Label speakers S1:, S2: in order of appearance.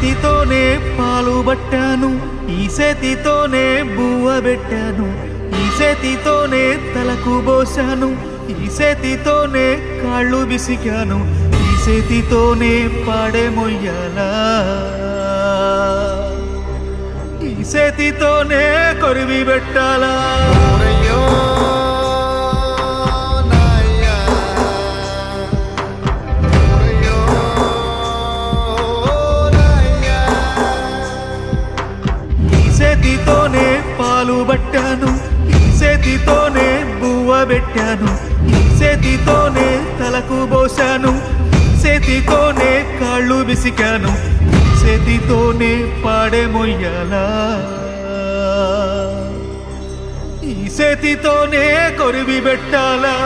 S1: చేతితోనే పాలు పట్టాను ఈ చేతితోనే బువ్వ పెట్టాను ఈ చేతితోనే తలకు పోసాను ఈ చేతితోనే కాళ్ళు బిసికాను ఈ చేతితోనే పాడే మొయ్యాలా. ఈ చేతితోనే కొరివి పెట్టాలా. చేతితోనే పాలు పట్టాను. ఈ చేతితోనే బువ్వ పెట్టాను. ఈ చేతితోనే తలకు పోసాను చేతితోనే కాళ్ళు విసికాను. చేతితోనే పాడే మొయ్యాలా? ఈ చేతితోనే కొరివి పెట్టాలా?